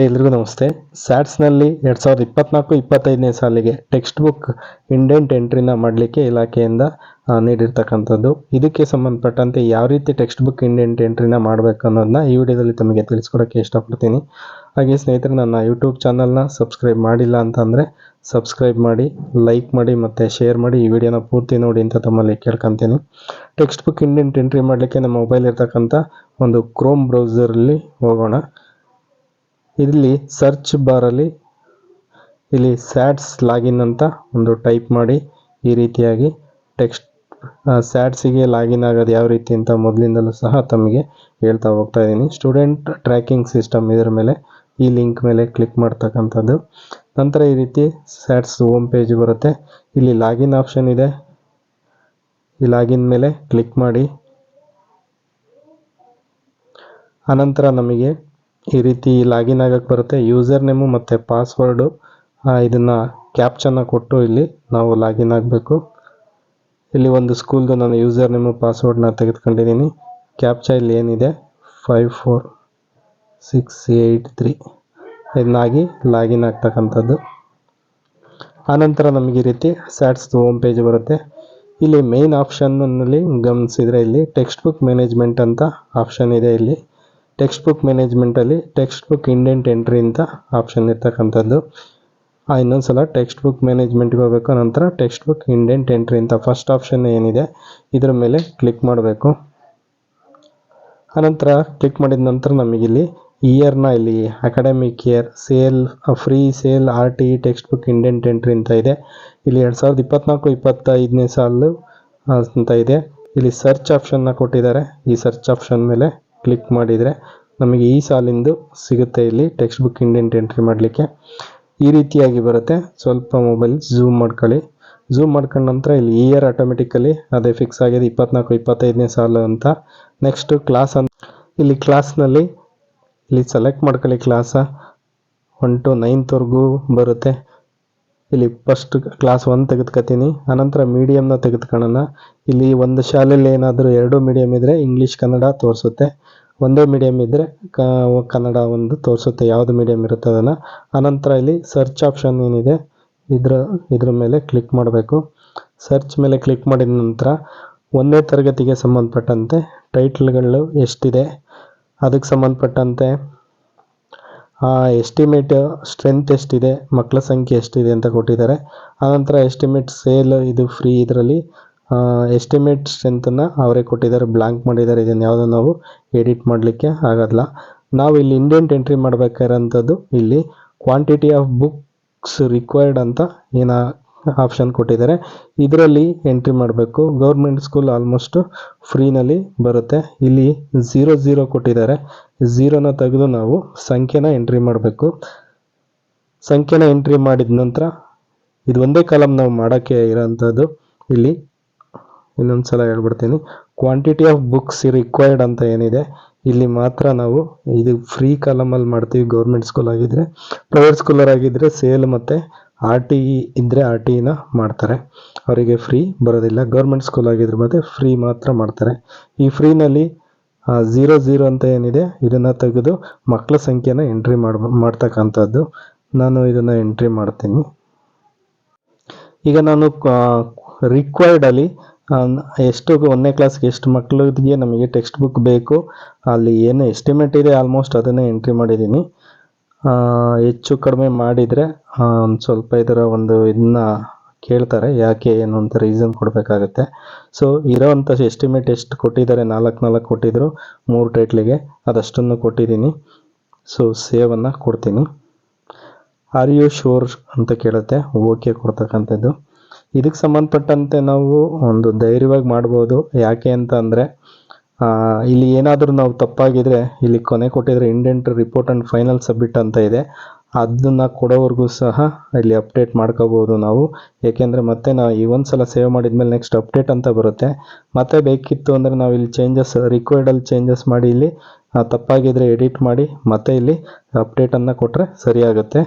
ಎಲ್ರಿಗೂ ನಮಸ್ತೆ. ಸ್ಯಾಟ್ಸ್ನಲ್ಲಿ ಎರಡು ಸಾವಿರದ ಇಪ್ಪತ್ನಾಲ್ಕು ಇಪ್ಪತ್ತೈದನೇ ಸಾಲಿಗೆ ಟೆಕ್ಸ್ಟ್ ಬುಕ್ ಇಂಡೆಂಟ್ ಎಂಟ್ರಿನ ಮಾಡಲಿಕ್ಕೆ ಇಲಾಖೆಯಿಂದ ನೀಡಿರ್ತಕ್ಕಂಥದ್ದು. ಇದಕ್ಕೆ ಸಂಬಂಧಪಟ್ಟಂತೆ ಯಾವ ರೀತಿ ಟೆಕ್ಸ್ಟ್ ಬುಕ್ ಇಂಡೆಂಟ್ ಎಂಟ್ರಿನ ಮಾಡಬೇಕು ಅನ್ನೋದನ್ನ ಈ ವಿಡಿಯೋದಲ್ಲಿ ತಮಗೆ ತಿಳಿಸ್ಕೊಡೋಕ್ಕೆ ಇಷ್ಟಪಡ್ತೀನಿ. ಹಾಗೆ ಸ್ನೇಹಿತರೆ, ನನ್ನ ಯೂಟ್ಯೂಬ್ ಚಾನಲ್ನ ಸಬ್ಸ್ಕ್ರೈಬ್ ಮಾಡಿಲ್ಲ ಅಂತಂದರೆ ಸಬ್ಸ್ಕ್ರೈಬ್ ಮಾಡಿ, ಲೈಕ್ ಮಾಡಿ ಮತ್ತು ಶೇರ್ ಮಾಡಿ ಈ ವಿಡಿಯೋನ ಪೂರ್ತಿ ನೋಡಿ ಅಂತ ತಮ್ಮಲ್ಲಿ ಕೇಳ್ಕೊತೀನಿ. ಟೆಕ್ಸ್ಟ್ ಬುಕ್ ಇಂಡೆಂಟ್ ಎಂಟ್ರಿ ಮಾಡಲಿಕ್ಕೆ ನಮ್ಮ ಮೊಬೈಲ್ ಇರ್ತಕ್ಕಂಥ ಒಂದು ಕ್ರೋಮ್ ಬ್ರೌಸರಲ್ಲಿ ಹೋಗೋಣ. ಇಲ್ಲಿ ಸರ್ಚ್ ಬಾರಲ್ಲಿ ಇಲ್ಲಿ ಸ್ಯಾಟ್ಸ್ ಲಾಗಿನ್ ಅಂತ ಒಂದು ಟೈಪ್ ಮಾಡಿ ಈ ರೀತಿಯಾಗಿ ಟೆಕ್ಸ್ಟ್ ಸ್ಯಾಟ್ಸಿಗೆ ಲಾಗಿನ್ ಆಗೋದು ಯಾವ ರೀತಿ ಅಂತ ಮೊದಲಿಂದಲೂ ಸಹ ತಮಗೆ ಹೇಳ್ತಾ ಹೋಗ್ತಾ ಇದ್ದೀನಿ. ಸ್ಟೂಡೆಂಟ್ ಟ್ರ್ಯಾಕಿಂಗ್ ಸಿಸ್ಟಮ್ ಇದರ ಮೇಲೆ ಈ ಲಿಂಕ್ ಮೇಲೆ ಕ್ಲಿಕ್ ಮಾಡ್ತಕ್ಕಂಥದ್ದು. ನಂತರ ಈ ರೀತಿ ಸ್ಯಾಟ್ಸ್ ಹೋಮ್ ಪೇಜ್ ಬರುತ್ತೆ. ಇಲ್ಲಿ ಲಾಗಿನ್ ಆಪ್ಷನ್ ಇದೆ. ಈ ಲಾಗಿನ್ ಮೇಲೆ ಕ್ಲಿಕ್ ಮಾಡಿ. ಅನಂತರ ನಮಗೆ ಈ ರೀತಿ ಲಾಗಿನ್ ಆಗಕ್ಕೆ ಬರುತ್ತೆ. ಯೂಸರ್ ನೇಮು ಮತ್ತು ಪಾಸ್ವರ್ಡು ಇದನ್ನು ಕ್ಯಾಪ್ಚನ್ನ ಕೊಟ್ಟು ಇಲ್ಲಿ ನಾವು ಲಾಗಿನ್ ಆಗಬೇಕು. ಇಲ್ಲಿ ಒಂದು ಸ್ಕೂಲ್ದು ನಾನು ಯೂಸರ್ ನೇಮು ಪಾಸ್ವರ್ಡ್ನ ತೆಗೆದುಕೊಂಡಿದ್ದೀನಿ. ಕ್ಯಾಪ್ಚ ಇಲ್ಲಿ ಏನಿದೆ? Five four six eight three. ಇದನ್ನಾಗಿ login ಆಗ್ತಕ್ಕಂಥದ್ದು. ಆನಂತರ ನಮಗೆ ಈ ರೀತಿ ಸ್ಯಾಟ್ಸ್ದು ಹೋಮ್ ಪೇಜ್ ಬರುತ್ತೆ. ಇಲ್ಲಿ ಮೇನ್ ಆಪ್ಷನ್ನಲ್ಲಿ ಗಮನಿಸಿದರೆ ಇಲ್ಲಿ ಟೆಕ್ಸ್ಟ್ ಬುಕ್ ಮ್ಯಾನೇಜ್ಮೆಂಟ್ ಅಂತ ಆಪ್ಷನ್ ಇದೆ ಇಲ್ಲಿ. ಟೆಕ್ಸ್ಟ್ ಬುಕ್ ಮ್ಯಾನೇಜ್ಮೆಂಟಲ್ಲಿ ಟೆಕ್ಸ್ಟ್ ಬುಕ್ ಇಂಡೆಂಟ್ ಎಂಟ್ರಿ ಅಂತ ಆಪ್ಷನ್ ಇರ್ತಕ್ಕಂಥದ್ದು. ಆ, ಇನ್ನೊಂದ್ಸಲ ಟೆಕ್ಸ್ಟ್ ಬುಕ್ ಮ್ಯಾನೇಜ್ಮೆಂಟ್ಗೆ ಹೋಗಬೇಕು ನಂತರ ಟೆಕ್ಸ್ಟ್ ಬುಕ್ ಇಂಡೆಂಟ್ ಎಂಟ್ರಿ ಅಂತ ಫಸ್ಟ್ ಆಪ್ಷನ್ ಏನಿದೆ ಇದರ ಮೇಲೆ ಕ್ಲಿಕ್ ಮಾಡಬೇಕು. ಆನಂತರ ಕ್ಲಿಕ್ ಮಾಡಿದ ನಂತರ ನಮಗಿಲ್ಲಿ ಇಯರ್ನ ಇಲ್ಲಿ academic year sale free sale R T text book indent entry ಅಂತ ಇದೆ ಇಲ್ಲಿ ಎರಡು ಸಾವಿರದ ಇಪ್ಪತ್ನಾಲ್ಕು ಇಪ್ಪತ್ತೈದನೇ ಸಾಲು ಅಂತ ಇದೆ. ಇಲ್ಲಿ ಸರ್ಚ್ ಆಪ್ಷನ್ನ ಕೊಟ್ಟಿದ್ದಾರೆ. ಈ ಸರ್ಚ್ ಆಪ್ಷನ್ ಮೇಲೆ ಕ್ಲಿಕ್ ಮಾಡಿದರೆ ನಮಗೆ ಈ ಸಾಲಿಂದು ಸಿಗುತ್ತೆ ಇಲ್ಲಿ ಟೆಕ್ಸ್ಟ್ ಬುಕ್ ಇಂಡೆಂಟ್ ಎಂಟ್ರಿ ಮಾಡಲಿಕ್ಕೆ. ಈ ರೀತಿಯಾಗಿ ಬರುತ್ತೆ. ಸ್ವಲ್ಪ ಮೊಬೈಲ್ ಝೂಮ್ ಮಾಡ್ಕೊಳ್ಳಿ. ಝೂಮ್ ಮಾಡ್ಕೊಂಡ ನಂತರ ಇಲ್ಲಿ ಇಯರ್ ಆಟೋಮೆಟಿಕಲಿ ಅದೇ ಫಿಕ್ಸ್ ಆಗಿದೆ ಇಪ್ಪತ್ನಾಲ್ಕು, ಇಪ್ಪತ್ತೈದನೇ ಸಾಲು ಅಂತ. ನೆಕ್ಸ್ಟ್ ಕ್ಲಾಸ್ ಅಂತ ಇಲ್ಲಿ ಕ್ಲಾಸ್ನಲ್ಲಿ ಇಲ್ಲಿ ಸೆಲೆಕ್ಟ್ ಮಾಡ್ಕೊಳ್ಳಿ ಕ್ಲಾಸ ಒನ್ ಟು ನೈನ್ತ್ವರೆಗೂ ಬರುತ್ತೆ. ಇಲ್ಲಿ ಫಸ್ಟ್ ಕ್ಲಾಸ್ ಒನ್ ತೆಗೆದುಕೊತೀನಿ. ಆನಂತರ ಮೀಡಿಯಮ್ನ ತೆಗೆದುಕೊಳ್ಳೋಣ. ಇಲ್ಲಿ ಒಂದು ಶಾಲೆಯಲ್ಲಿ ಏನಾದರೂ ಎರಡು ಮೀಡಿಯಮ್ ಇದ್ದರೆ ಇಂಗ್ಲೀಷ್ ಕನ್ನಡ ತೋರಿಸುತ್ತೆ. ಒಂದೇ ಮೀಡಿಯಮ್ ಇದ್ದರೆ ಕನ್ನಡ ಒಂದು ತೋರಿಸುತ್ತೆ. ಯಾವುದು ಮೀಡಿಯಮ್ ಇರುತ್ತೆ ಅದನ್ನು. ಆನಂತರ ಇಲ್ಲಿ ಸರ್ಚ್ ಆಪ್ಷನ್ ಏನಿದೆ, ಇದ್ರ ಇದ್ರ ಮೇಲೆ ಕ್ಲಿಕ್ ಮಾಡಬೇಕು. ಸರ್ಚ್ ಮೇಲೆ ಕ್ಲಿಕ್ ಮಾಡಿದ ನಂತರ ಒಂದೇ ತರಗತಿಗೆ ಸಂಬಂಧಪಟ್ಟಂತೆ ಟೈಟ್ಲ್ಗಳು ಎಷ್ಟಿದೆ, ಅದಕ್ಕೆ ಸಂಬಂಧಪಟ್ಟಂತೆ ಎಸ್ಟಿಮೇಟ್ ಸ್ಟ್ರೆಂತ್ ಎಷ್ಟಿದೆ, ಮಕ್ಕಳ ಸಂಖ್ಯೆ ಎಷ್ಟಿದೆ ಅಂತ ಕೊಟ್ಟಿದ್ದಾರೆ. ಆನಂತರ ಎಸ್ಟಿಮೇಟ್ ಸೇಲ್ ಇದು ಫ್ರೀ ಇದರಲ್ಲಿ ಎಸ್ಟಿಮೇಟ್ ಸ್ಟ್ರೆಂತನ್ನು ಅವರೇ ಕೊಟ್ಟಿದ್ದಾರೆ ಬ್ಲ್ಯಾಂಕ್ ಮಾಡಿದ್ದಾರೆ. ಇದನ್ನು ಯಾವುದೋ ನಾವು ಎಡಿಟ್ ಮಾಡಲಿಕ್ಕೆ ಆಗೋಲ್ಲ. ನಾವು ಇಲ್ಲಿ ಇಂಡೆಂಟ್ ಎಂಟ್ರಿ ಮಾಡಬೇಕಾಗಿರೋಂಥದ್ದು ಇಲ್ಲಿ ಕ್ವಾಂಟಿಟಿ ಆಫ್ ಬುಕ್ಸ್ ರಿಕ್ವೈರ್ಡ್ ಅಂತ ಏನ ಆಪ್ಷನ್ ಕೊಟ್ಟಿದ್ದಾರೆ. ಇದರಲ್ಲಿ ಎಂಟ್ರಿ ಮಾಡಬೇಕು. ಗೌರ್ಮೆಂಟ್ ಸ್ಕೂಲ್ ಆಲ್ಮೋಸ್ಟ್ ಫ್ರೀನಲ್ಲಿ ಬರುತ್ತೆ. ಇಲ್ಲಿ ಝೀರೋ ಝೀರೋ ಕೊಟ್ಟಿದ್ದಾರೆ. ಝೀರೋನ ತೆಗೆದು ನಾವು ಸಂಖ್ಯೆನ ಎಂಟ್ರಿ ಮಾಡಬೇಕು. ಸಂಖ್ಯೆನ ಎಂಟ್ರಿ ಮಾಡಿದ ನಂತರ ಇದು ಒಂದೇ ಕಾಲಮ್ ನಾವು ಮಾಡೋಕ್ಕೆ ಇರೋಂಥದ್ದು. ಇಲ್ಲಿ ಇನ್ನೊಂದು ಸಲ ಹೇಳ್ಬಿಡ್ತೀನಿ. ಕ್ವಾಂಟಿಟಿ ಆಫ್ ಬುಕ್ಸ್ ರಿಕ್ವೈರ್ಡ್ ಅಂತ ಏನಿದೆ. ಇಲ್ಲಿ ಮಾತ್ರ ನಾವು ಇದು ಫ್ರೀ ಕಾಲಮಲ್ಲಿ ಮಾಡ್ತೀವಿ. ಗೌರ್ಮೆಂಟ್ ಸ್ಕೂಲ್ ಆಗಿದ್ದರೆ ಪ್ರೈವೇಟ್ ಸ್ಕೂಲರ್ ಆಗಿದ್ದರೆ ಸೇಲ್ ಮತ್ತು ಆರ್ ಟಿ ಇ ಇದ್ದರೆ ಆರ್ ಟಿ ಇನ ಮಾಡ್ತಾರೆ. ಅವರಿಗೆ ಫ್ರೀ ಬರೋದಿಲ್ಲ. ಗೌರ್ಮೆಂಟ್ ಸ್ಕೂಲ್ ಆಗಿದ್ರೆ ಮತ್ತೆ ಫ್ರೀ ಮಾತ್ರ ಮಾಡ್ತಾರೆ. ಈ ಫ್ರೀನಲ್ಲಿ ಝೀರೋ ಝೀರೋ ಅಂತ ಏನಿದೆ, ಇದನ್ನು ತೆಗೆದು ಮಕ್ಕಳ ಸಂಖ್ಯೆನ ಎಂಟ್ರಿ ಮಾಡ, ಮಾಡ್ತಕ್ಕಂಥದ್ದು. ನಾನು ಇದನ್ನು ಎಂಟ್ರಿ ಮಾಡ್ತೀನಿ. ಈಗ ನಾನು ರಿಕ್ವೈರ್ಡಲ್ಲಿ ಎಷ್ಟು, ಒಂದನೇ ಕ್ಲಾಸ್ಗೆ ಎಷ್ಟು ಮಕ್ಕಳಿಗೆ ನಮಗೆ ಟೆಕ್ಸ್ಟ್ ಬುಕ್ ಬೇಕು ಅಲ್ಲಿ ಏನು ಎಸ್ಟಿಮೇಟ್ ಇದೆ ಆಲ್ಮೋಸ್ಟ್ ಅದನ್ನೇ ಎಂಟ್ರಿ ಮಾಡಿದ್ದೀನಿ. ಹೆಚ್ಚು ಕಡಿಮೆ ಮಾಡಿದರೆ ಒಂದು ಸ್ವಲ್ಪ ಇದರ ಒಂದು ಇದನ್ನ ಕೇಳ್ತಾರೆ, ಯಾಕೆ ಏನು ಅಂತ ರೀಸನ್ ಕೊಡಬೇಕಾಗತ್ತೆ. ಸೊ ಇರೋವಂಥ ಎಸ್ಟಿಮೇಟ್ ಎಷ್ಟು ಕೊಟ್ಟಿದ್ದಾರೆ, ನಾಲ್ಕು ನಾಲ್ಕು ಕೊಟ್ಟಿದ್ರು, ಮೂರು ಟೈಟ್ಲಿಗೆ ಅದಷ್ಟನ್ನು ಕೊಟ್ಟಿದ್ದೀನಿ. ಸೊ ಸೇವನ್ನು ಕೊಡ್ತೀನಿ. ಆರ್ ಯು ಶೋರ್ ಅಂತ ಕೇಳುತ್ತೆ ಓಕೆ ಕೊಡ್ತಕ್ಕಂಥದ್ದು. ಇದಕ್ಕೆ ಸಂಬಂಧಪಟ್ಟಂತೆ ನಾವು ಒಂದು ಧೈರ್ಯವಾಗಿ ಮಾಡ್ಬೋದು. ಯಾಕೆ ಅಂತ ಅಂದರೆ ಇಲ್ಲಿ ಏನಾದರೂ ನಾವು ತಪ್ಪಾಗಿದ್ರೆ ಇಲ್ಲಿ ಕೊನೆ ಕೊಟ್ಟಿದ್ರೆ indent report and final submit ಅಂತ ಇದೆ. ಅದನ್ನು ಕೊಡೋವರೆಗೂ ಸಹ ಇಲ್ಲಿ ಅಪ್ಡೇಟ್ ಮಾಡ್ಕೋಬೋದು ನಾವು. ಏಕೆಂದರೆ ಮತ್ತೆ ನಾವು ಈ ಒಂದು ಸಲ ಸೇವ್ ಮಾಡಿದ್ಮೇಲೆ ನೆಕ್ಸ್ಟ್ ಅಪ್ಡೇಟ್ ಅಂತ ಬರುತ್ತೆ. ಮತ್ತೆ ಬೇಕಿತ್ತು ಅಂದರೆ ನಾವು ಇಲ್ಲಿ ಚೇಂಜಸ್ ರಿಕ್ವೈರ್ಡಲ್ಲಿ ಚೇಂಜಸ್ ಮಾಡಿ ಇಲ್ಲಿ ತಪ್ಪಾಗಿದ್ದರೆ ಎಡಿಟ್ ಮಾಡಿ ಮತ್ತೆ ಇಲ್ಲಿ ಅಪ್ಡೇಟನ್ನು ಕೊಟ್ಟರೆ ಸರಿಯಾಗುತ್ತೆ.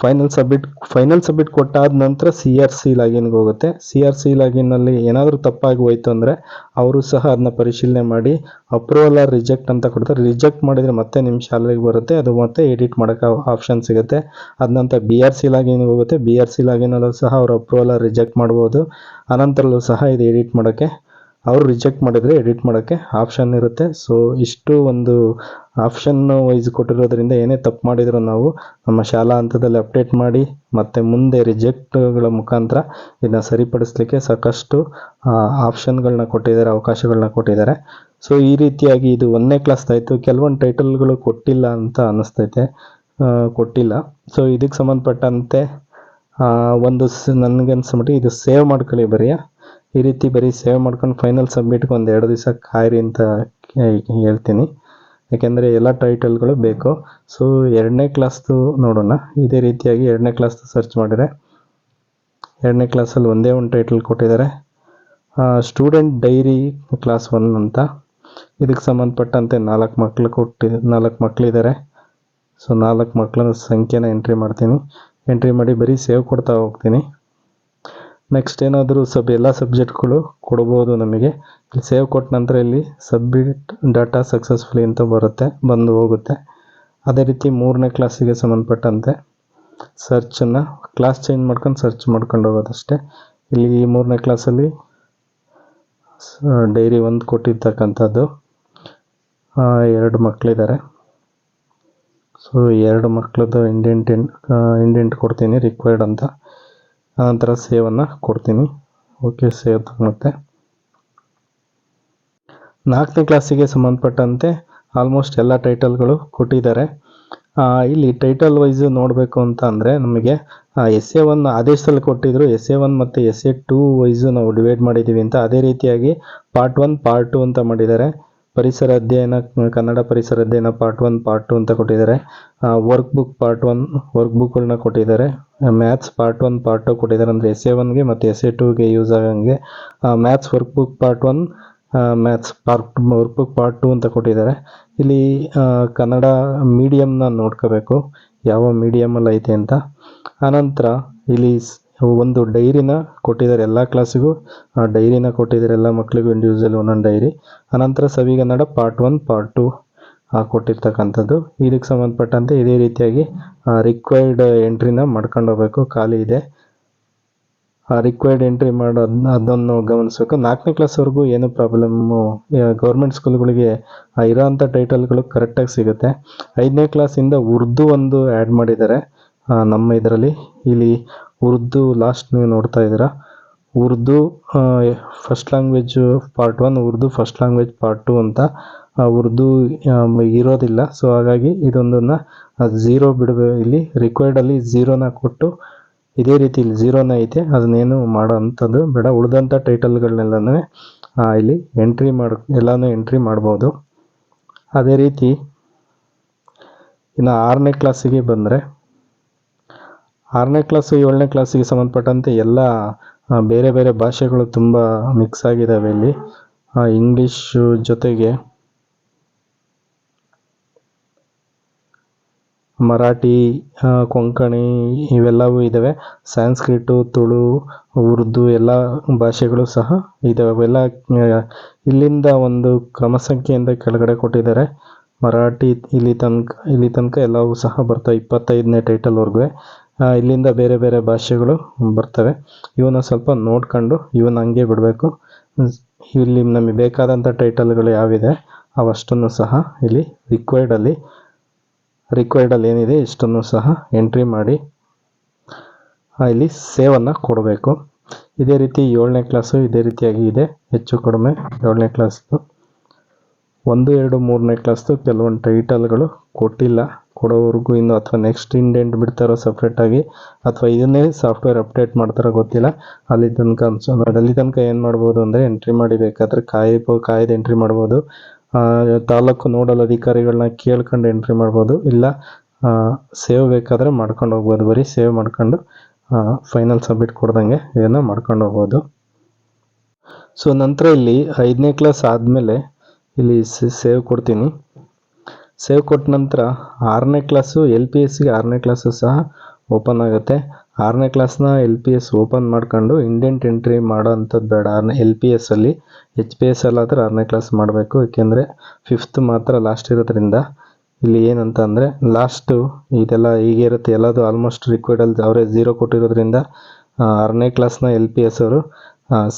ಫೈನಲ್ ಸಬ್ಮಿಟ್ ಫೈನಲ್ ಸಬ್ಮಿಟ್ ಕೊಟ್ಟಾದ ನಂತರ ಸಿ ಆರ್ ಸಿ ಲಾಗಿನ್ಗೆ ಹೋಗುತ್ತೆ. ಸಿ ಆರ್ ಸಿ ಲಾಗಿನ್ನಲ್ಲಿ ಏನಾದರೂ ತಪ್ಪಾಗಿ ಹೋಯ್ತು ಅಂದರೆ ಅವರು ಸಹ ಅದನ್ನ ಪರಿಶೀಲನೆ ಮಾಡಿ ಅಪ್ರೂವಲ್ ಆರ್ ರಿಜೆಕ್ಟ್ ಅಂತ ಕೊಡ್ತಾರೆ. ರಿಜೆಕ್ಟ್ ಮಾಡಿದರೆ ಮತ್ತೆ ನಿಮ್ಮ ಶಾಲೆಗೆ ಬರುತ್ತೆ. ಅದು ಮತ್ತೆ ಎಡಿಟ್ ಮಾಡೋಕೆ ಆಪ್ಷನ್ ಸಿಗುತ್ತೆ. ಅದನಂತರ ಬಿ ಆರ್ ಸಿ ಲಾಗಿನ್ಗೆ ಹೋಗುತ್ತೆ. ಬಿ ಆರ್ ಸಿ ಲಾಗಿನಲ್ಲೂ ಸಹ ಅವರು ಅಪ್ರೂವಲ್ ಆರ್ ರಿಜೆಕ್ಟ್ ಮಾಡ್ಬೋದು. ಅನಂತರಲ್ಲೂ ಸಹ ಇದು ಎಡಿಟ್ ಮಾಡೋಕ್ಕೆ ಅವರು ರಿಜೆಕ್ಟ್ ಮಾಡಿದರೆ ಎಡಿಟ್ ಮಾಡೋಕ್ಕೆ ಆಪ್ಷನ್ ಇರುತ್ತೆ. ಸೊ ಇಷ್ಟು ಒಂದು ಆಪ್ಷನ್ ವೈಸ್ ಕೊಟ್ಟಿರೋದ್ರಿಂದ ಏನೇ ತಪ್ಪು ಮಾಡಿದರೂ ನಾವು ನಮ್ಮ ಶಾಲಾ ಹಂತದಲ್ಲಿ ಅಪ್ಡೇಟ್ ಮಾಡಿ, ಮತ್ತು ಮುಂದೆ ರಿಜೆಕ್ಟ್ಗಳ ಮುಖಾಂತರ ಇದನ್ನ ಸರಿಪಡಿಸ್ಲಿಕ್ಕೆ ಸಾಕಷ್ಟು ಆಪ್ಷನ್ಗಳನ್ನ ಕೊಟ್ಟಿದ್ದಾರೆ, ಅವಕಾಶಗಳನ್ನ ಕೊಟ್ಟಿದ್ದಾರೆ. ಸೊ ಈ ರೀತಿಯಾಗಿ ಇದು ಒಂದನೇ ಕ್ಲಾಸ್ ಆಯಿತು. ಕೆಲವೊಂದು ಟೈಟಲ್ಗಳು ಕೊಟ್ಟಿಲ್ಲ ಅಂತ ಅನ್ನಿಸ್ತೈತೆ ಕೊಟ್ಟಿಲ್ಲ. ಸೊ ಇದಕ್ಕೆ ಸಂಬಂಧಪಟ್ಟಂತೆ ಒಂದು ನನಗೆ ಅನ್ಸ್ಬಿಟ್ಟು ಇದು ಸೇವ್ ಮಾಡ್ಕೊಳ್ಳಿ ಬರೀ ಈ ರೀತಿ ಬರೀ ಸೇವ್ ಮಾಡ್ಕೊಂಡು ಫೈನಲ್ ಸಬ್ಮಿಟ್ಗೆ ಒಂದು ಎರಡು ದಿವಸ ಕಾಯಿರಿ ಅಂತ ಹೇಳ್ತೀನಿ. ಯಾಕೆಂದರೆ ಎಲ್ಲ ಟೈಟಲ್ಗಳು ಬೇಕು. ಸೊ ಎರಡನೇ ಕ್ಲಾಸ್ದು ನೋಡೋಣ. ಇದೇ ರೀತಿಯಾಗಿ ಎರಡನೇ ಕ್ಲಾಸ್ದು ಸರ್ಚ್ ಮಾಡಿದರೆ ಎರಡನೇ ಕ್ಲಾಸಲ್ಲಿ ಒಂದೇ ಒಂದು ಟೈಟಲ್ ಕೊಟ್ಟಿದ್ದಾರೆ. ಸ್ಟೂಡೆಂಟ್ ಡೈರಿ ಕ್ಲಾಸ್ ಒನ್ ಅಂತ. ಇದಕ್ಕೆ ಸಂಬಂಧಪಟ್ಟಂತೆ ನಾಲ್ಕು ಮಕ್ಕಳು ಕೊಟ್ಟಿ, ನಾಲ್ಕು ಮಕ್ಕಳಿದ್ದಾರೆ ಸೊ ನಾಲ್ಕು ಮಕ್ಕಳ ಸಂಖ್ಯೆನ ಎಂಟ್ರಿ ಮಾಡ್ತೀನಿ. ಎಂಟ್ರಿ ಮಾಡಿ ಬರೀ ಸೇವ್ ಕೊಡ್ತಾ ಹೋಗ್ತೀನಿ. ನೆಕ್ಸ್ಟ್ ಏನಾದರೂ ಸಬ್, ಎಲ್ಲ ಸಬ್ಜೆಕ್ಟ್ಗಳು ಕೊಡ್ಬೋದು ನಮಗೆ. ಇಲ್ಲಿ ಸೇವ್ ಕೊಟ್ಟ ನಂತರ ಇಲ್ಲಿ ಸಬ್ಮಿಟ್ ಡಾಟಾ ಸಕ್ಸಸ್ಫುಲಿ ಅಂತ ಬರುತ್ತೆ, ಬಂದು ಹೋಗುತ್ತೆ. ಅದೇ ರೀತಿ ಮೂರನೇ ಕ್ಲಾಸಿಗೆ ಸಂಬಂಧಪಟ್ಟಂತೆ ಸರ್ಚನ್ನು ಕ್ಲಾಸ್ ಚೇಂಜ್ ಮಾಡ್ಕೊಂಡು ಸರ್ಚ್ ಮಾಡ್ಕೊಂಡು ಹೋಗೋದಷ್ಟೇ. ಇಲ್ಲಿ ಈ ಮೂರನೇ ಕ್ಲಾಸಲ್ಲಿ ಡೈರಿ ಒಂದು ಕೊಟ್ಟಿರ್ತಕ್ಕಂಥದ್ದು. ಎರಡು ಮಕ್ಕಳಿದ್ದಾರೆ ಸೊ ಎರಡು ಮಕ್ಕಳದ್ದು ಇಂಡೆಂಟ್ ಇಂಡೆಂಟ್ ಕೊಡ್ತೀನಿ ರಿಕ್ವೈರ್ಡ್ ಅಂತ. ಆನಂತರ ಸೇವನ್ನು ಕೊಡ್ತೀನಿ. ಓಕೆ ಸೇವ್ ತಗೊಳುತ್ತೆ. ನಾಲ್ಕನೇ ಕ್ಲಾಸಿಗೆ ಸಂಬಂಧಪಟ್ಟಂತೆ ಆಲ್ಮೋಸ್ಟ್ ಎಲ್ಲ ಟೈಟಲ್ಗಳು ಕೊಟ್ಟಿದ್ದಾರೆ. ಇಲ್ಲಿ ಟೈಟಲ್ ವೈಸ್ ನೋಡಬೇಕು ಅಂತ ಅಂದರೆ ನಮಗೆ ಎಸ್ ಎ ಒನ್ ಆದೇಶದಲ್ಲಿ ಕೊಟ್ಟಿದ್ರು. ಎಸ್ ಎ ಒನ್ ಮತ್ತು ಎಸ್ ಎ ಟೂ ವೈಸು ನಾವು ಡಿವೈಡ್ ಮಾಡಿದ್ದೀವಿ ಅಂತ ಅದೇ ರೀತಿಯಾಗಿ ಪಾರ್ಟ್ ಒನ್ ಪಾರ್ಟ್ ಟು ಅಂತ ಮಾಡಿದ್ದಾರೆ. ಪರಿಸರ ಅಧ್ಯಯನ, ಕನ್ನಡ ಪರಿಸರ ಅಧ್ಯಯನ ಪಾರ್ಟ್ ಒನ್ ಪಾರ್ಟ್ ಟು ಅಂತ ಕೊಟ್ಟಿದ್ದಾರೆ. Work book part one work ಬುಕ್ಗಳನ್ನ ಕೊಟ್ಟಿದ್ದಾರೆ. Maths part one part two ಕೊಟ್ಟಿದ್ದಾರೆ. ಅಂದರೆ ಎಸ್ ಎ ಒನ್ಗೆ ಮತ್ತು ಎಸ್ ಎ ಟೂಗೆ use ಆಗೋಂಗೆ maths work book part one maths part work book part two ಅಂತ ಕೊಟ್ಟಿದ್ದಾರೆ. ಇಲ್ಲಿ ಕನ್ನಡ ಮೀಡಿಯಮ್ನ ನೋಡ್ಕೋಬೇಕು. ಯಾವ ಮೀಡಿಯಮಲ್ಲಿ ಐತೆ ಅಂತ. ಆನಂತರ ಇಲ್ಲಿ ಒಂದು ಡೈರಿನ ಕೊಟ್ಟಿದ್ದಾರೆ ಎಲ್ಲ ಕ್ಲಾಸಿಗೂ ಆ ಡೈರಿನ ಕೊಟ್ಟಿದ್ದಾರೆ ಎಲ್ಲ ಮಕ್ಕಳಿಗೂ ಇಂಡಿವಿಜುವಲ್ ಒಂದೊಂದು ಡೈರಿ ಅನಂತರ ಸವಿಗನ್ನಡ ಪಾರ್ಟ್ ಒನ್ ಪಾರ್ಟ್ ಟು ಕೊಟ್ಟಿರ್ತಕ್ಕಂಥದ್ದು. ಇದಕ್ಕೆ ಸಂಬಂಧಪಟ್ಟಂತೆ ಇದೇ ರೀತಿಯಾಗಿ ರಿಕ್ವೈರ್ಡ್ ಎಂಟ್ರಿನ ಮಾಡ್ಕೊಂಡು ಹೋಗ್ಬೇಕು. ಖಾಲಿ ಇದೆ. ಆ ರಿಕ್ವೈರ್ಡ್ ಎಂಟ್ರಿ ಮಾಡೋದನ್ನ ಅದನ್ನು ಗಮನಿಸಬೇಕು. ನಾಲ್ಕನೇ ಕ್ಲಾಸ್ವರೆಗೂ ಏನು ಪ್ರಾಬ್ಲಮ್ಮು ಗೌರ್ಮೆಂಟ್ ಸ್ಕೂಲ್ಗಳಿಗೆ ಇರೋವಂಥ ಟೈಟಲ್ಗಳು ಕರೆಕ್ಟಾಗಿ ಸಿಗುತ್ತೆ. ಐದನೇ ಕ್ಲಾಸಿಂದ ಉರ್ದು ಒಂದು ಆ್ಯಡ್ ಮಾಡಿದ್ದಾರೆ. ನಮ್ಮ ಇದರಲ್ಲಿ. ಇಲ್ಲಿ ಉರ್ದು ಲಾಸ್ಟ್ ನೀವು ನೋಡ್ತಾ ಇದ್ದೀರಾ. Urdu first language part one Urdu first language part two ಅಂತ ಉರ್ದು ಇರೋದಿಲ್ಲ. ಸೊ ಹಾಗಾಗಿ ಇದೊಂದನ್ನು ಝೀರೋ ಬಿಡಬೇಕು ಇಲ್ಲಿ ರಿಕ್ವೈರ್ಡಲ್ಲಿ ಝೀರೋನ ಕೊಟ್ಟು ಇದೇ ರೀತಿ ಇಲ್ಲಿ ಝೀರೋನ ಐತೆ. ಅದನ್ನೇನು ಮಾಡೋ ಅಂಥದ್ದು ಬೇಡ. ಉಳಿದಂಥ ಟೈಟಲ್ಗಳನ್ನೆಲ್ಲನೂ ಇಲ್ಲಿ ಎಂಟ್ರಿ ಮಾಡಿ, ಎಲ್ಲನೂ ಎಂಟ್ರಿ ಮಾಡ್ಬೋದು. ಅದೇ ರೀತಿ, ಇನ್ನು ಆರನೇ ಕ್ಲಾಸಿಗೆ ಬಂದರೆ, ಆರನೇ ಕ್ಲಾಸು ಏಳನೇ ಕ್ಲಾಸಿಗೆ ಸಂಬಂಧಪಟ್ಟಂತೆ ಎಲ್ಲ ಬೇರೆ ಬೇರೆ ಭಾಷೆಗಳು ತುಂಬ ಮಿಕ್ಸ್ ಆಗಿದ್ದಾವೆ ಇಲ್ಲಿ. ಇಂಗ್ಲೀಷು ಜೊತೆಗೆ ಮರಾಠಿ ಕೊಂಕಣಿ ಇವೆಲ್ಲವೂ ಇದ್ದಾವೆ ಸಂಸ್ಕೃತ, ತುಳು, ಉರ್ದು ಎಲ್ಲ ಭಾಷೆಗಳು ಸಹ ಇದ್ದಾವೆ ಅವೆಲ್ಲ ಇಲ್ಲಿಂದ ಒಂದು ಕ್ರಮ ಸಂಖ್ಯೆಯಿಂದ ಕೆಳಗಡೆ ಕೊಟ್ಟಿದ್ದಾರೆ. ಮರಾಠಿ ಇಲ್ಲಿ ತನಕ ಇಲ್ಲಿ ತನಕ ಎಲ್ಲವೂ ಸಹ ಬರ್ತವೆ ಇಪ್ಪತ್ತೈದನೇ ಟೈಟಲ್ವರೆಗೂ ಇಲ್ಲಿಂದ ಬೇರೆ ಬೇರೆ ಭಾಷೆಗಳು ಬರ್ತವೆ. ಇವನ್ನ ಸ್ವಲ್ಪ ನೋಡ್ಕೊಂಡು ಇವನ್ನ ಹಂಗೆ ಬಿಡಬೇಕು. ಇಲ್ಲಿ ನಮಗೆ ಬೇಕಾದಂಥ ಟೈಟಲ್ಗಳು ಯಾವಿದೆ, ಅವಷ್ಟನ್ನು ಸಹ ಇಲ್ಲಿ ರಿಕ್ವೈರ್ಡಲ್ಲಿ ರಿಕ್ವೈರ್ಡಲ್ಲಿ ಏನಿದೆ, ಇಷ್ಟನ್ನು ಸಹ ಎಂಟ್ರಿ ಮಾಡಿ ಇಲ್ಲಿ ಸೇವನ್ನು ಕೊಡಬೇಕು. ಇದೇ ರೀತಿ ಏಳನೇ ಕ್ಲಾಸು ಇದೇ ರೀತಿಯಾಗಿ ಇದೆ, ಹೆಚ್ಚು ಕಡಿಮೆ ಏಳನೇ ಕ್ಲಾಸ್ದು ಒಂದು, ಎರಡು, ಮೂರನೇ ಕ್ಲಾಸ್ದು ಕೆಲವೊಂದು ಟೈಟಲ್ಗಳು ಕೊಟ್ಟಿಲ್ಲ. ಕೊಡೋವರೆಗೂ ಇನ್ನು ಅಥವಾ ನೆಕ್ಸ್ಟ್ ಇಂಡೆಂಟ್ ಬಿಡ್ತಾರೋ ಸಪ್ರೇಟಾಗಿ ಅಥವಾ ಇದನ್ನೇ ಸಾಫ್ಟ್ವೇರ್ ಅಪ್ಡೇಟ್ ಮಾಡ್ತಾರೋ ಗೊತ್ತಿಲ್ಲ. ಅಲ್ಲಿ ತನಕ ಅನ್ಸೋ ಅಲ್ಲಿ ತನಕ ಏನು ಮಾಡ್ಬೋದು ಅಂದರೆ ಎಂಟ್ರಿ ಮಾಡಿ ಬೇಕಾದ್ರೆ ಕಾಯ್ಬೋ ಕಾಯ್ದು ಎಂಟ್ರಿ ಮಾಡ್ಬೋದು. ತಾಲೂಕು ನೋಡಲ್ ಅಧಿಕಾರಿಗಳನ್ನ ಕೇಳ್ಕೊಂಡು ಎಂಟ್ರಿ ಮಾಡ್ಬೋದು. ಇಲ್ಲ ಸೇವ್ ಬೇಕಾದರೆ ಮಾಡ್ಕೊಂಡು ಹೋಗ್ಬೋದು. ಬರೀ ಸೇವ್ ಮಾಡ್ಕೊಂಡು ಫೈನಲ್ ಸಬ್ಮಿಟ್ ಕೊಡ್ದಂಗೆ ಇದನ್ನು ಮಾಡ್ಕೊಂಡು ಹೋಗ್ಬೋದು. ಸೊ ನಂತರ ಇಲ್ಲಿ ಐದನೇ ಕ್ಲಾಸ್ ಆದಮೇಲೆ ಇಲ್ಲಿ ಸೇವ್ ಕೊಡ್ತೀನಿ. ಸೇವ್ ಕೊಟ್ಟ ನಂತರ ಆರನೇ ಕ್ಲಾಸು ಎಲ್ ಪಿ ಎಸ್ಸಿಗೆ ಆರನೇ ಕ್ಲಾಸು ಸಹ ಓಪನ್ ಆಗುತ್ತೆ. ಆರನೇ ಕ್ಲಾಸ್ನ ಎಲ್ ಪಿ ಎಸ್ ಓಪನ್ ಮಾಡ್ಕೊಂಡು ಇಂಡೆಂಟ್ ಎಂಟ್ರಿ ಮಾಡೋ ಅಂಥದ್ದು ಬೇಡ. ಆರನೇ ಎಲ್ ಪಿ ಎಸ್ಸಲ್ಲಿ ಎಚ್ ಪಿ ಎಸ್ ಅಲ್ಲಾದರೆ ಆರನೇ ಕ್ಲಾಸ್ ಮಾಡಬೇಕು. ಏಕೆಂದರೆ ಫಿಫ್ತ್ ಮಾತ್ರ ಲಾಸ್ಟ್ ಇರೋದ್ರಿಂದ ಇಲ್ಲಿ ಏನಂತ ಅಂದರೆ ಲಾಸ್ಟು ಇದೆಲ್ಲ ಹೀಗೆ ಇರುತ್ತೆ. ಎಲ್ಲದು ಆಲ್ಮೋಸ್ಟ್ ರಿಕ್ವೈರ್ಡಲ್ಲಿ ಅವರೇ ಝೀರೋ ಕೊಟ್ಟಿರೋದ್ರಿಂದ ಆರನೇ ಕ್ಲಾಸ್ನ ಎಲ್ ಪಿ ಎಸ್ ಅವರು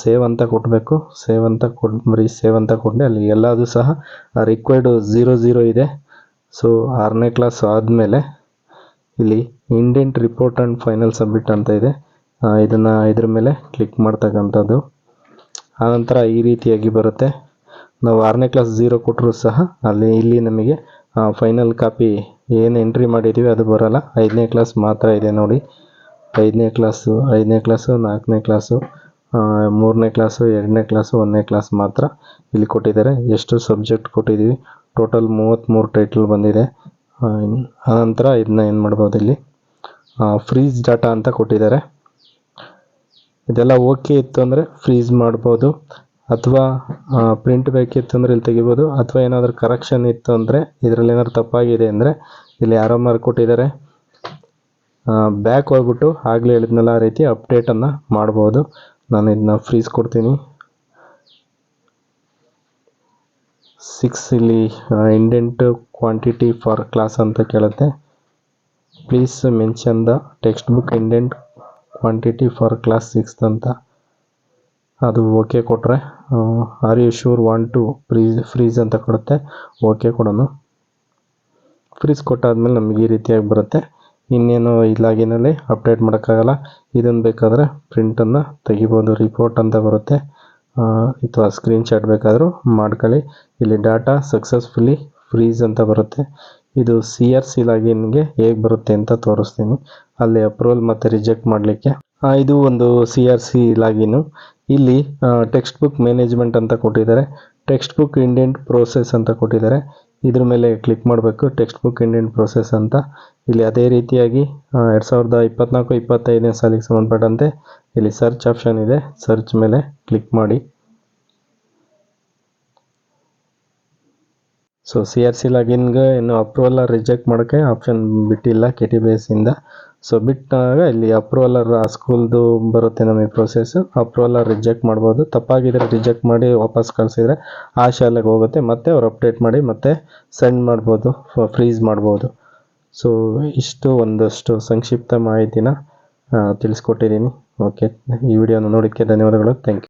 ಸೇವ್ ಅಂತ ಕೊಡಬೇಕು. ಸೇವ್ ಅಂತ ಕೊಡ್, ಬರೀ ಸೇವ್ ಅಂತ ಕೊಟ್ಟರೆ ಅಲ್ಲಿ ಎಲ್ಲದು ಸಹ ರಿಕ್ವೈರ್ಡು ಝೀರೋ ಝೀರೋ ಇದೆ. ಸೊ ಆರನೇ ಕ್ಲಾಸ್ ಆದಮೇಲೆ ಇಲ್ಲಿ indent report and final submit ಅಂತ ಇದೆ. ಇದನ್ನು ಇದ್ರ ಮೇಲೆ ಕ್ಲಿಕ್ ಮಾಡ್ತಕ್ಕಂಥದ್ದು. ಆನಂತರ ಈ ರೀತಿಯಾಗಿ ಬರುತ್ತೆ. ನಾವು ಆರನೇ ಕ್ಲಾಸ್ ಝೀರೋ ಕೊಟ್ಟರೂ ಸಹ ಅಲ್ಲಿ, ಇಲ್ಲಿ ನಮಗೆ ಫೈನಲ್ ಕಾಪಿ ಏನು ಎಂಟ್ರಿ ಮಾಡಿದ್ದೀವಿ ಅದು ಬರೋಲ್ಲ. ಐದನೇ ಕ್ಲಾಸ್ ಮಾತ್ರ ಇದೆ ನೋಡಿ. ಐದನೇ ಕ್ಲಾಸು ಐದನೇ ಕ್ಲಾಸು ನಾಲ್ಕನೇ ಕ್ಲಾಸು ಮೂರನೇ ಕ್ಲಾಸು ಎರಡನೇ ಕ್ಲಾಸು ಒಂದನೇ ಕ್ಲಾಸ್ ಮಾತ್ರ ಇಲ್ಲಿ ಕೊಟ್ಟಿದ್ದಾರೆ. ಎಷ್ಟು ಸಬ್ಜೆಕ್ಟ್ ಕೊಟ್ಟಿದ್ದೀವಿ? ಟೋಟಲ್ ಮೂವತ್ತ್ಮೂರು ಟೈಟಲ್ ಬಂದಿದೆ. ಆನಂತರ ಇದನ್ನ ಏನು ಮಾಡ್ಬೋದು ಇಲ್ಲಿ? ಫ್ರೀಸ್ ಡಾಟಾ ಅಂತ ಕೊಟ್ಟಿದ್ದಾರೆ. ಇದೆಲ್ಲ ಓಕೆ ಇತ್ತು ಅಂದರೆ ಫ್ರೀಜ್ ಮಾಡ್ಬೋದು. ಅಥವಾ ಪ್ರಿಂಟ್ ಬೇಕಿತ್ತು ಅಂದರೆ ಇಲ್ಲಿ ತೆಗಿಬೋದು. ಅಥವಾ ಏನಾದರೂ ಕರೆಕ್ಷನ್ ಇತ್ತು ಅಂದರೆ ಇದರಲ್ಲಿ ಏನಾದ್ರು ತಪ್ಪಾಗಿದೆ ಅಂದರೆ ಇಲ್ಲಿ ಯಾರೋ ಮಾರ್ಕ್ ಕೊಟ್ಟಿದ್ದಾರೆ. ಬ್ಯಾಕ್ ಹೋಗ್ಬಿಟ್ಟು ಆಗಲೇ ಹೇಳಿದ್ನಲ್ಲ ಆ ರೀತಿ ಅಪ್ಡೇಟನ್ನು ಮಾಡ್ಬೋದು. ನಾನು ಇದನ್ನ ಫ್ರೀಸ್ ಕೊಡ್ತೀನಿ. ಸಿಕ್ಸ್ ಇಲ್ಲಿ ಇಂಡೆಂಟ್ ಕ್ವಾಂಟಿಟಿ ಫಾರ್ ಕ್ಲಾಸ್ ಅಂತ ಕೇಳುತ್ತೆ. Please mention the text book indent quantity for class sixth ಅಂತ. ಅದು ಓಕೆ ಕೊಟ್ಟರೆ are you sure want to freeze freeze ಅಂತ ಕೊಡುತ್ತೆ. ಓಕೆ ಕೊಡೋಣ ಫ್ರೀಜ್ ಕೊಟ್ಟಾದ್ಮೇಲೆ ನಮಗೆ ಈ ರೀತಿಯಾಗಿ ಬರುತ್ತೆ. ಇನ್ನೇನು ಇಲ್ಲಾಗಿನಲ್ಲಿ ಲಾಗಿನಲ್ಲಿ ಅಪ್ಡೇಟ್ ಮಾಡೋಕ್ಕಾಗಲ್ಲ. ಇದನ್ನು ಬೇಕಾದರೆ ಪ್ರಿಂಟನ್ನು ತೆಗಿಬೋದು ರಿಪೋರ್ಟ್ ಅಂತ ಬರುತ್ತೆ. ಅಥವಾ ಸ್ಕ್ರೀನ್ಶಾಟ್ ಬೇಕಾದರೂ ಮಾಡ್ಕೊಳ್ಳಿ. ಇಲ್ಲಿ ಡಾಟಾ ಸಕ್ಸಸ್ಫುಲಿ ಫ್ರೀಜ್ ಅಂತ ಬರುತ್ತೆ. ಇದು ಸಿ ಆರ್ ಸಿ ಲಾಗಿನ್ಗೆ ಹೇಗೆ ಬರುತ್ತೆ ಅಂತ ತೋರಿಸ್ತೀನಿ. ಅಲ್ಲಿ ಅಪ್ರೂವಲ್ ಮತ್ತು ರಿಜೆಕ್ಟ್ ಮಾಡಲಿಕ್ಕೆ. ಇದು ಒಂದು ಸಿ ಆರ್ ಸಿ ಲಾಗಿನ್ನು ಇಲ್ಲಿ ಟೆಕ್ಸ್ಟ್ ಬುಕ್ ಮ್ಯಾನೇಜ್ಮೆಂಟ್ ಅಂತ ಕೊಟ್ಟಿದ್ದಾರೆ. ಟೆಕ್ಸ್ಟ್ ಬುಕ್ ಇಂಡೆಂಟ್ ಪ್ರೋಸೆಸ್ ಅಂತ ಕೊಟ್ಟಿದ್ದಾರೆ. ಇದ್ರ ಮೇಲೆ ಕ್ಲಿಕ್ ಮಾಡಬೇಕು. ಟೆಕ್ಸ್ಟ್ ಬುಕ್ ಇಂಡೆಂಟ್ ಪ್ರೋಸೆಸ್ ಅಂತ. ಇಲ್ಲಿ ಅದೇ ರೀತಿಯಾಗಿ ಎರಡು ಸಾವಿರದ ಇಪ್ಪತ್ನಾಲ್ಕು, ಇಪ್ಪತ್ತೈದನೇ ಸಾಲಿಗೆ ಸಂಬಂಧಪಟ್ಟಂತೆ ಇಲ್ಲಿ ಸರ್ಚ್ ಆಪ್ಷನ್ ಇದೆ. ಸರ್ಚ್ ಮೇಲೆ ಕ್ಲಿಕ್ ಮಾಡಿ. ಸೊ ಸಿ ಆರ್ ಸಿ ಲಾಗಿನ್ಗೆ ಇನ್ನು ಅಪ್ರೂವಲ್ ರಿಜೆಕ್ಟ್ ಮಾಡೋಕ್ಕೆ ಆಪ್ಷನ್ ಬಿಟ್ಟಿಲ್ಲ ಕೆ ಟಿ ಬಿ ಎಸ್ಸಿಂದ ಸೊ ಬಿಟ್ಟಾಗ ಇಲ್ಲಿ ಅಪ್ರೂವಲ್ ಆ ಸ್ಕೂಲ್ದು ಬರುತ್ತೆ ನಮಗೆ ಪ್ರೊಸೆಸ್ಸು ಅಪ್ರೂವಲ್ ರಿಜೆಕ್ಟ್ ಮಾಡ್ಬೋದು. ತಪ್ಪಾಗಿದ್ರೆ ರಿಜೆಕ್ಟ್ ಮಾಡಿ ವಾಪಸ್ ಕಳಿಸಿದ್ರೆ ಆ ಶಾಲೆಗೆ ಹೋಗುತ್ತೆ. ಮತ್ತೆ ಅವ್ರು ಅಪ್ಡೇಟ್ ಮಾಡಿ ಮತ್ತೆ ಸೆಂಡ್ ಮಾಡ್ಬೋದು. ಫ್ರೀಸ್ ಮಾಡ್ಬೋದು. ಸೊ ಇಷ್ಟು ಒಂದಷ್ಟು ಸಂಕ್ಷಿಪ್ತ ಮಾಹಿತಿನ ತಿಳಿಸ್ಕೊಟ್ಟಿದ್ದೀನಿ. ಓಕೆ ಈ ವಿಡಿಯೋನ ನೋಡೋಕ್ಕೆ ಧನ್ಯವಾದಗಳು. Thank you